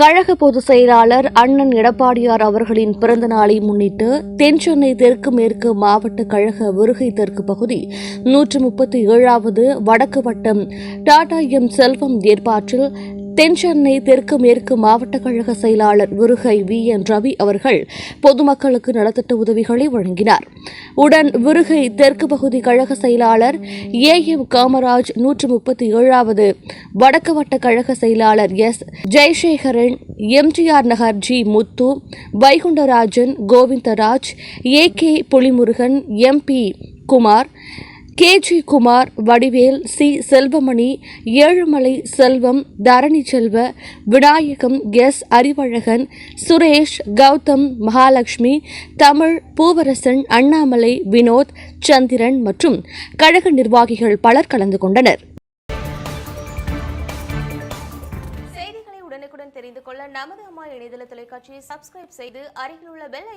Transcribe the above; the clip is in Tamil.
கழக பொதுச் செயலாளர் அண்ணன் எடப்பாடியார் அவர்களின் பிறந்த நாளை முன்னிட்டு தென்சென்னை தெற்கு மேற்கு மாவட்ட கழக வருகை தெற்கு பகுதி நூற்று முப்பத்தி ஏழாவது வடக்கு வட்டம் டாடா எம் செல்வம் ஏற்பாட்டில் தென்சென்னை தெற்கு மேற்கு மாவட்ட கழக செயலாளர் விருகை வி. என். ரவி அவர்கள் பொதுமக்களுக்கு நலத்திட்ட உதவிகளை வழங்கினார். உடன் விருகை தெற்கு பகுதி கழக செயலாளர் ஏ. எம். காமராஜ் நூற்று முப்பத்தி ஏழாவது வடக்கு வட்ட கழக செயலாளர் S. Jayasekaran MGR Nagar G. Muthu Vaikundarajan Govindaraj A. K. Pulimurugan M P Kumar K G Kumar Vadivel C. Selvamani Ezhumalai Selvam Dharani Selva Vinayagam S. Arivazhagan Suresh Gautham Mahalakshmi Tamil Poovarasan Annamalai Vinoth Chandran மற்றும் கழக நிர்வாகிகள் பலர் கலந்து கொண்டனர். செய்திகளை உடனுக்குடன் தெரிந்து கொள்ள நமது அம்மா இணையதள தொலைக்காட்சியை சப்ஸ்கிரைப் செய்து அருகில் உள்ள பெல்